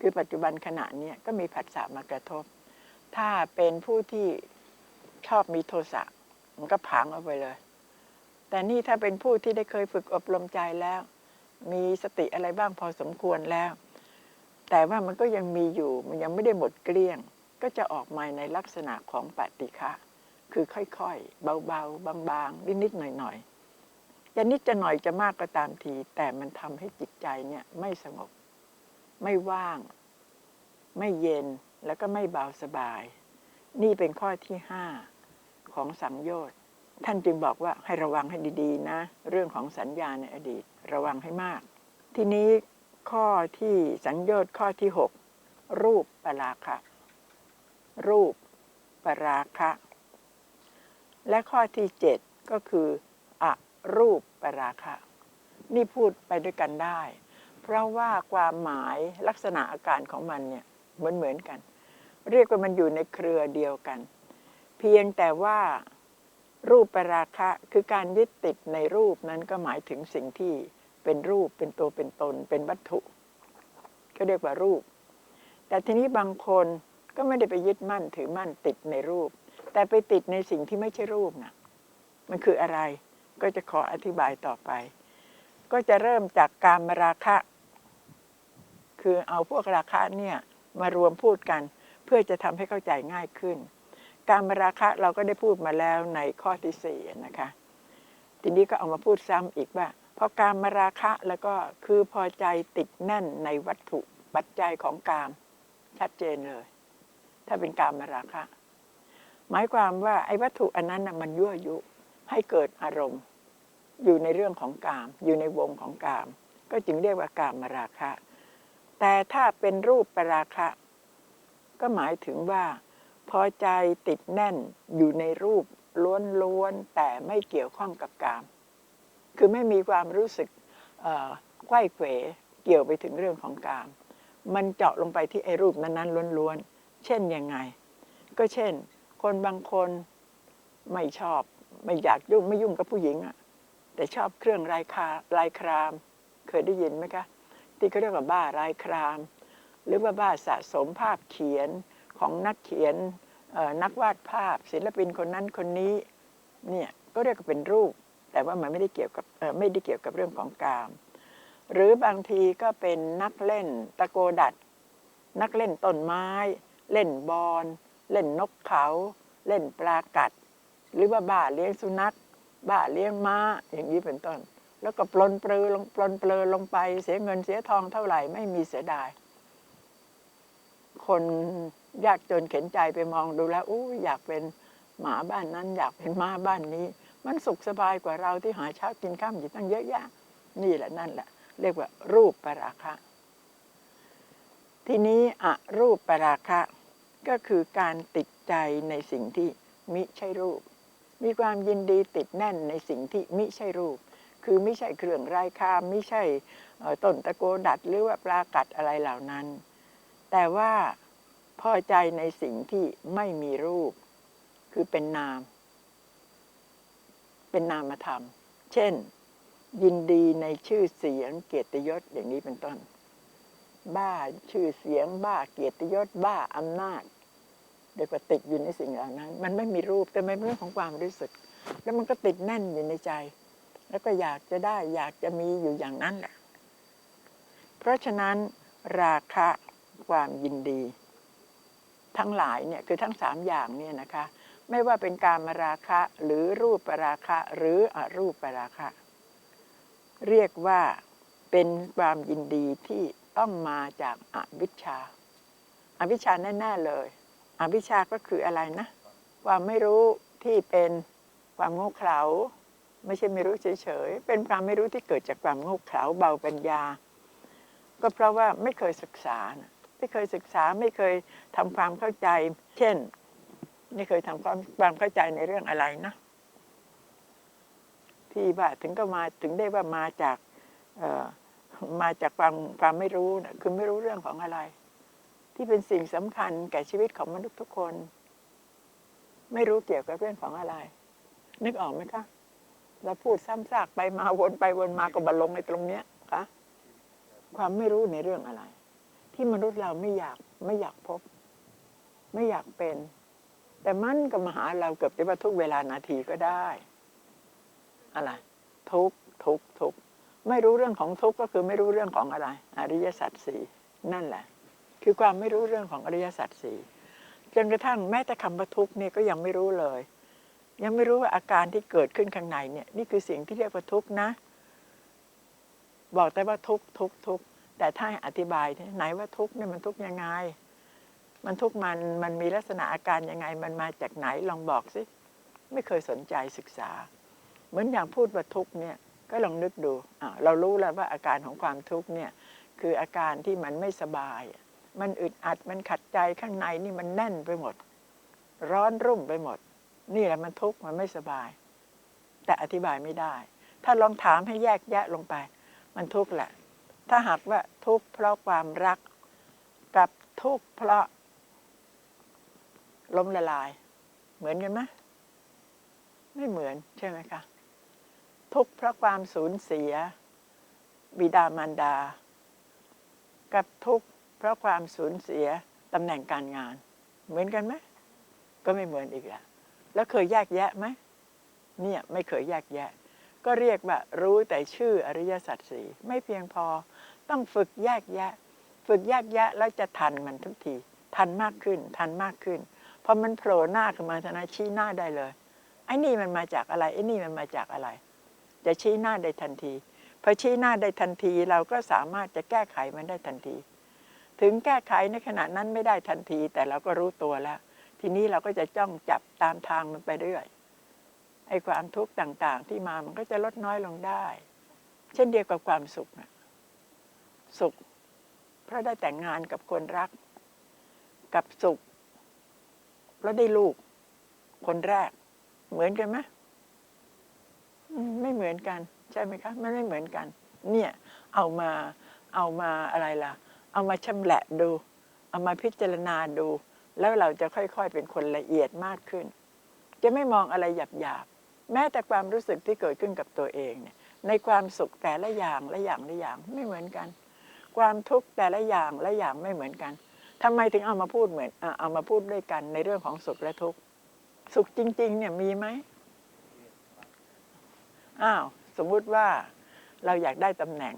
คือปัจจุบันขณะนี้ก็มีผัสสะมากระทบ ถ้าเป็นผู้ที่ชอบมีโทสะมันก็ผางเอาไปเลย แต่นี่ถ้าเป็นผู้ที่ได้เคยฝึกอบรมใจแล้ว มีสติอะไรบ้างพอสมควรแล้ว แต่ว่ามันก็ยังมีอยู่ มันยังไม่ได้หมดเกลี้ยง ก็จะออกมาในลักษณะของปฏิฆะคือค่อยๆ เบาๆ บางๆ นิดๆ หน่อยๆจะนิดจะหน่อยจะมากก็ตามที แต่มันทำให้จิตใจเนี่ยไม่สงบ ไม่ว่าง ไม่เย็นแล้วก็ไม่เบาสบาย นี่เป็นข้อที่ห้าของสังโยชน์ท่านจึงบอกว่าให้ระวังให้ดีๆ นะ เรื่องของสัญญาในอดีตระวังให้มาก ทีนี้ข้อที่สังโยชน์ข้อที่หกรูปปราคะ รูปปราคะ และข้อที่เจ็ดก็คือ อรูปปราคะ นี่พูดไปด้วยกันได้ เพราะว่าความหมายลักษณะอาการของมันเนี่ยเหมือนเหมือนกัน เรียกว่ามันอยู่ในเครือเดียวกัน เพียงแต่ว่ารูปปราคะคือการยึดติดในรูปนั้นก็หมายถึงสิ่งที่เป็นรูปเป็นตัวเป็นตน เป็นวัตถุ ก็เรียกว่ารูป แต่ทีนี้บางคนก็ไม่ได้ไปยึดมั่นถือมั่นติดในรูป แต่ไปติดในสิ่งที่ไม่ใช่รูปนะมันคืออะไรก็จะขออธิบายต่อไป ก็จะเริ่มจากการมราคะ คือเอาพวกราคะเนี่ยมารวมพูดกัน เพื่อจะทำให้เข้าใจง่ายขึ้น การมาราคะเราก็ได้พูดมาแล้วในข้อที่สี่นะคะ ทีนี้ก็เอามาพูดซ้ำอีกว่าพอการมาราคะแล้วก็คือพอใจติดแน่นในวัตถุปัจจัยของกามชัดเจนเลย ถ้าเป็นการมาราคะ หมายความว่าไอ้วัตถุอันนั้นนะมันยั่วยุให้เกิดอารมณ์ อยู่ในเรื่องของกาม อยู่ในวงของกาม ก็จึงเรียกว่ากามมราคะ แต่ถ้าเป็นรูปปราคะ ก็หมายถึงว่า พอใจติดแน่นอยู่ในรูปล้วนๆแต่ไม่เกี่ยวข้องกับกาม คือไม่มีความรู้สึกไขว้เขวเกี่ยวไปถึงเรื่องของกาม มันเจาะลงไปที่ไอ้รูปนั้นๆล้วนๆ เช่นยังไง ก็เช่น คนบางคนไม่ชอบไม่อยากยุ่งไม่ยุ่งกับผู้หญิงอะแต่ชอบเครื่องลายคาลายคราม เคยได้ยินไหมคะ ที่เขาเรียกว่าบ้าลายคราม หรือว่าบ้าสะสมภาพเขียนของนักเขียนนักวาดภาพ ศิลปินคนนั้นคนนี้เนี่ยก็เรียกว่าเป็นรูป แต่ว่ามันไม่ได้เกี่ยวกับไม่ได้เกี่ยวกับเรื่องของกาม หรือบางทีก็เป็นนักเล่นตะโกดัด นักเล่นต้นไม้ เล่นบอลเล่นนกเขา เล่นปลากัด หรือว่าบ้าเลี้ยงสุนัขบ้าเลี้ยงม้าอย่างนี้เป็นต้น แล้วก็ปลนเปลือลงปลนเปลือลงไป เสียเงินเสียทองเท่าไหร่ไม่มีเสียดาย คนยากจนเข็นใจไปมองดูแล้วอู้อยากเป็นหมาบ้านนั้น อยากเป็นม้าบ้านนี้ มันสุขสบายกว่าเราที่หาเช้ากินข้ามอยู่ตั้งเยอะแยะนี่แหละนั่นแหละ เรียกว่า รูปปราคะ ทีนี้อะรูปปราคะ ก็คือการติดใจในสิ่งที่มิใช่รูป มีความยินดีติดแน่นในสิ่งที่มิใช่รูป คือไม่ใช่เครื่องไรายคาไม่ใช่ต้นตะโกดัดหรือว่าปลากัดอะไรเหล่านั้น แต่ว่าพอใจในสิ่งที่ไม่มีรูป คือเป็นนาม เป็นนามธรรม เช่น ยินดีในชื่อเสียงเกียรติยศอย่างนี้เป็นต้น บ้าชื่อเสียง บ้าเกียรติยศ บ้าอำนาจเด็กว่าติดอยู่ในสิ่งเหล่านั้น มันไม่มีรูปแต่ไม่เป็นเรื่องของความรู้สึก แล้วมันก็ติดแน่นอยู่ในใจ แล้วก็อยากจะได้อยากจะมีอยู่อย่างนั้นแหละ เพราะฉะนั้นราคะความยินดี ทั้งหลายเนี่ยคือทั้งสามอย่างเนี่ยนะคะ ไม่ว่าเป็นการมาราคะหรือรูปปราคะหรืออรูปปราคะ เรียกว่าเป็นความยินดีที่ต้องมาจากอวิชชาอาวิชชาแน่ๆเลยอวิชชาก็คืออะไรนะ ความไม่รู้ที่เป็นความโง่เขลา ไม่ใช่ไม่รู้เฉยๆ เป็นความไม่รู้ที่เกิดจากความโง่เขลาเบาปัญญา ก็เพราะว่าไม่เคยศึกษา ไม่เคยศึกษาไม่เคยทำความเข้าใจ เช่น ไม่เคยทำความความเข้าใจในเรื่องอะไรนะ ที่ว่าถึงก็มาถึงได้ว่ามาจากมาจากความความไม่รู้นะคือไม่รู้เรื่องของอะไร ที่เป็นสิ่งสำคัญแก่ชีวิตของมนุษย์ทุกคน ไม่รู้เกี่ยวกับเรื่องของอะไร นึกออกไหมคะ เราพูดซ้ำซากไปมาวนไปวนมาก็บรรลงในตรงเนี้ยคะความไม่รู้ในเรื่องอะไร ที่มนุษย์เราไม่อยากไม่อยากพบ ไม่อยากเป็น แต่มันก็มาหาเราเกือบจะว่าทุกเวลานาทีก็ได้ อะไรทุกทุกทุกไม่รู้เรื่องของทุกก็คือไม่รู้เรื่องของอะไร อริยสัจสี่นั่นแหละ คือความไม่รู้เรื่องของอริยสัจสี่จนกระทั่งแม้แต่คำว่าทุกเนี่ยก็ยังไม่รู้เลย ยังไม่รู้ว่าอาการที่เกิดขึ้นข้างในเนี่ยนี่คือสิ่งที่เรียกว่าทุกข์นะ บอกแต่ว่าทุกข์ทุกข์ทุกข์แต่ถ้าให้อธิบายที่ไหนว่าทุกข์เนี่ยมันทุกข์ยังไง มันทุกข์มันมันมีลักษณะอาการยังไง มันมาจากไหนลองบอกสิไม่เคยสนใจศึกษา เหมือนอย่างพูดว่าทุกข์เนี่ยก็ลองนึกดูอ่าเรารู้แล้วว่าอาการของความทุกข์เนี่ยคืออาการที่มันไม่สบาย มันอึดอัดมันขัดใจข้างในนี่มันแน่นไปหมด ร้อนรุ่มไปหมด นี่แหละมันทุกข์มันไม่สบาย แต่อธิบายไม่ได้ ถ้าลองถามให้แยกแยะลงไป มันทุกข์แหละ ถ้าหากว่าทุกข์เพราะความรักกับทุกข์เพราะล้มละลาย เหมือนกันไหมไม่เหมือนใช่ไหมคะทุกข์เพราะความสูญเสีย บิดามารดา กับทุกข์เพราะความสูญเสียตำแหน่งการงาน เหมือนกันไหมก็ไม่เหมือนอีกแล้ว แล้วเคยแยกแยะไหมเนี่ยไม่เคยแยกแยะ ก็เรียกว่ารู้แต่ชื่ออริยสัจสี่ไม่เพียงพอต้องฝึกแยกแยะ ฝึกแยกแยะแล้วจะทันมันทุกที ทันมากขึ้น ทันมากขึ้นพอมันโผล่หน้าขึ้นมาธนาชี้หน้าได้เลยไอ้นี่มันมาจากอะไรไอ้นี่มันมาจากอะไร จะชี้หน้าได้ทันทีพอชี้หน้าได้ทันทีเราก็สามารถจะแก้ไขมันได้ทันที ถึงแก้ไขในขณะนั้นไม่ได้ทันที แต่เราก็รู้ตัวแล้ว ทีนี้เราก็จะจ้องจับตามทางมันไปเรื่อยไอ้ความทุกข์ต่างๆ ที่มามันก็จะลดน้อยลงได้ เช่นเดียวกับความสุขนะสุข เพราะได้แต่งงานกับคนรัก กับสุข เพราะได้ลูก คนแรก เหมือนกันไหมไม่เหมือนกัน ใช่ไหมคะมันไม่เหมือนกัน เนี่ย เอามาเอามาอะไรล่ะ เอามาชำแหละดู เอามาพิจารณาดู แล้วเราจะค่อยๆ เป็นคนละเอียดมากขึ้น จะไม่มองอะไรหยาบๆ แม้แต่ความรู้สึกที่เกิดขึ้นกับตัวเองเนี่ย ในความสุขแต่ละอย่างละอย่างละอย่างไม่เหมือนกัน ความทุกข์แต่ละอย่างละอย่างไม่เหมือนกันทำไมถึงเอามาพูดเหมือนเอามาพูดด้วยกันในเรื่องของสุขและทุกข์ สุขจริง ๆ เนี่ยมีไหมอ้าวสมมุติว่าเราอยากได้ตำแหน่ง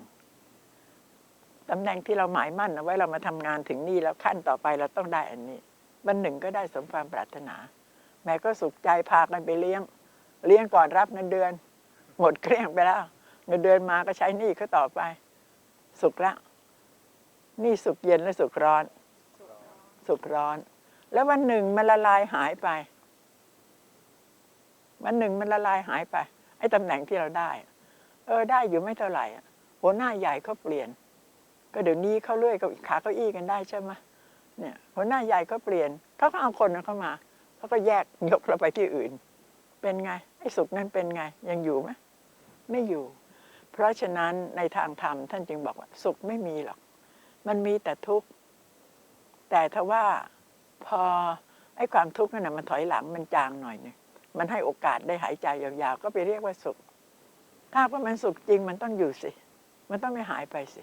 ตำแหน่งที่เราหมายมั่นเอาไว้เรามาทำงานถึงนี่แล้วขั้นต่อไปเราต้องได้อันนี้ วันหนึ่งก็ได้สมความปรารถนา แม่ก็สุขใจพากันไปเลี้ยง เลี้ยงก่อนรับเงินเดือน หมดเกลี้ยงไปแล้ว เงินเดือนมาก็ใช้หนี้เขาต่อไป สุขละนี่สุขเย็นและสุขร้อน สุขร้อน แล้ววันหนึ่งมันละลายหายไป วันหนึ่งมันละลายหายไป ไอ้ตำแหน่งที่เราได้ เออได้อยู่ไม่เท่าไหร่อะหัวหน้าใหญ่เขาเปลี่ยน ก็เดี๋ยวนี้เขาเลื่อยกับขาเก้าอี้กันได้ใช่ไหม เนี่ยหัวหน้าใหญ่ก็เปลี่ยนเขาก็เอาคนนั้นเข้ามาเขาก็แยกยกเราไปที่อื่น เป็นไงไอ้สุขนั้นเป็นไงยังอยู่ไหมไม่อยู่ เพราะฉะนั้นในทางธรรมท่านจึงบอกว่า สุขไม่มีหรอก มันมีแต่ทุกข์แต่ถ้าว่าพอไอ้ความทุกข์นั่นนะมันถอยหลังมันจางหน่อยนึงมันให้โอกาสได้หายใจยาวๆ ก็ไปเรียกว่าสุข ถ้าว่ามันสุขจริงมันต้องอยู่สิ มันต้องไม่หายไปสิ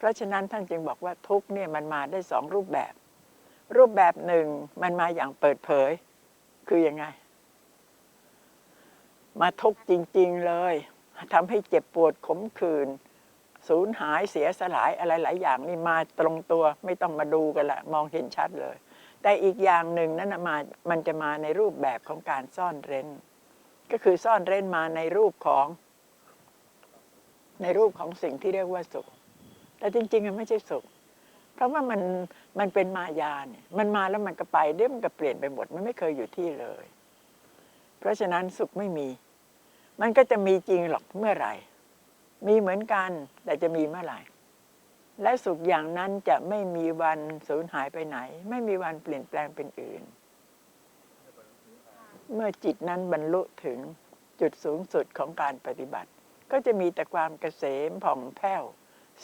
เพราะฉะนั้นท่านจึงบอกว่าทุกเนี่ยมันมาได้สองรูปแบบ รูปแบบหนึ่งมันมาอย่างเปิดเผย คือยังไง มาทุกจริง ๆเลยทำให้เจ็บปวดขมขื่นสูญหายเสียสลายอะไรหลายอย่างนี่มาตรงตัวไม่ต้องมาดูกันละมองเห็นชัดเลย แต่อีกอย่างหนึ่งนั้นนะมามันจะมาในรูปแบบของการซ่อนเร้น ก็คือซ่อนเร้นมาในรูปของ ในรูปของสิ่งที่เรียกว่าสุข แต่จริงๆมันไม่ใช่สุข เพราะว่ามันมันเป็นมายาเนี่ยมันมาแล้วมันก็ไปเดี๋ยวมันก็เปลี่ยนไปหมดมันไม่เคยอยู่ที่เลย เพราะฉะนั้นสุขไม่มี มันก็จะมีจริงหรอกเมื่อไหร่ มีเหมือนกันแต่จะมีเมื่อไหร่ และสุขอย่างนั้นจะไม่มีวันสูญหายไปไหน ไม่มีวันเปลี่ยนแปลงเป็นอื่น เมื่อจิตนั้นบรรลุถึงจุดสูงสุดของการปฏิบัติ ก็จะมีแต่ความเกษมผ่องแผ้ว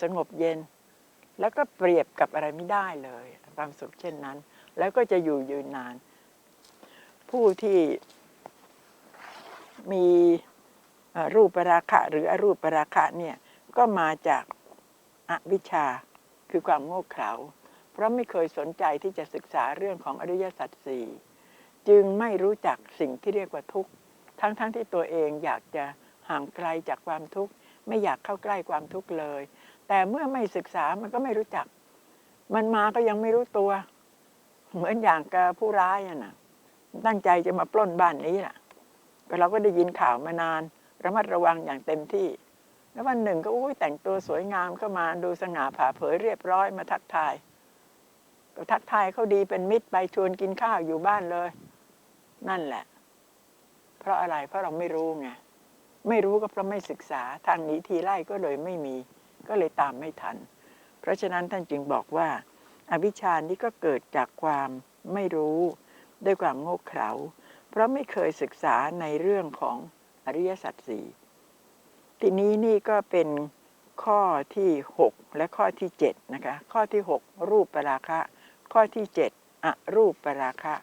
สงบเย็น แล้วก็เปรียบกับอะไรไม่ได้เลยความสุขเช่นนั้น แล้วก็จะอยู่ยืนนาน ผู้ที่มีรูปราคะหรืออรูปราคะเนี่ยก็มาจากอวิชชาคือความโง่เขลาเพราะไม่เคยสนใจที่จะศึกษาเรื่องของอริยสัจสี่จึงไม่รู้จักสิ่งที่เรียกว่าทุกข์ทั้งๆทที่ตัวเองอยากจะห่างไกลจากความทุกข์ ไม่อยากเข้าใกล้ความทุกข์เลย แต่เมื่อไม่ศึกษามันก็ไม่รู้จัก มันมาก็ยังไม่รู้ตัว เหมือนอย่างกับผู้ร้ายอะนะตั้งใจจะมาปล้นบ้านนี้ล่ะ ก็เราก็ได้ยินข่าวมานาน ระมัดระวังอย่างเต็มที่ แล้ววันหนึ่งก็อุ้ยแต่งตัวสวยงามเข้ามาดูสง่าผ่าเผยเรียบร้อยมาทักทายก็ทักทายเขาดีเป็นมิตรไปชวนกินข้าวอยู่บ้านเลย นั่นแหละ เพราะอะไรเพราะเราไม่รู้ไงไม่รู้ก็เพราะไม่ศึกษาทางหนีทีไล่ก็เลยไม่มี ก็เลยตามไม่ทัน เพราะฉะนั้นท่านจึงบอกว่า อวิชชานี้ก็เกิดจากความไม่รู้ด้วยความโง่เขลาเพราะไม่เคยศึกษาในเรื่องของอริยสัจสี่ทีนี้นี่ก็เป็นข้อที่ 6 และข้อที่7นะคะข้อที่ 6 รูปปราคะ ข้อที่ 7อรูปปราคะ